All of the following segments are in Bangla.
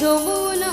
যমুনা।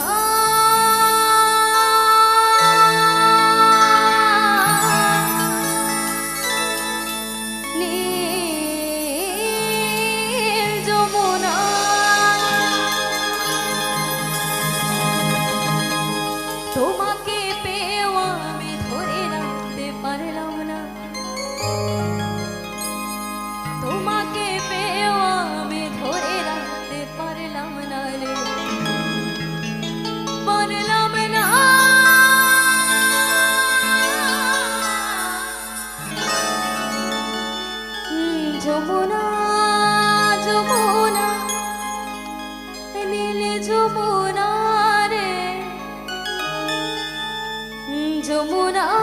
যমুনা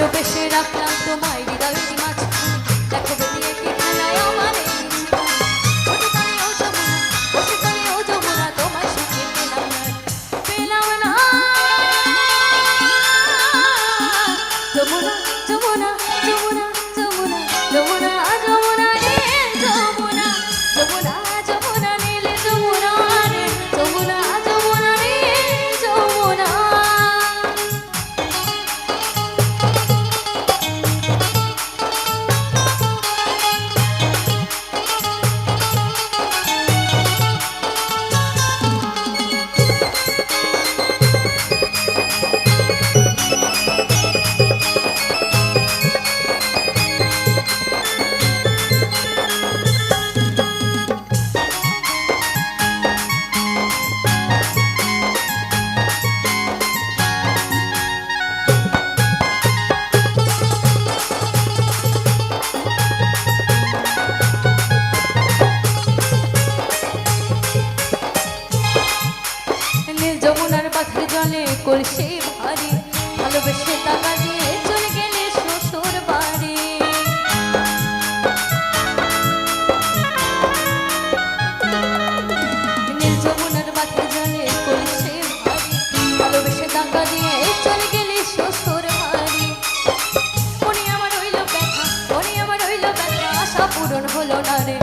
ভালোবেসে রাখলাম তোমায় গালে করছে ভারী, ভালোবেসে টাকা দিয়ে চলে গেলে শ্বশুর বাড়ি। নীল যমুনার মাঠে জলে করছে ভারী, ভালোবেসে টাকা দিয়ে চলে গেলে শ্বশুর বাড়ি। মনে আমার হইল ব্যথা মনে আমার হইল ব্যথা আশা পূরণ হলো না রে।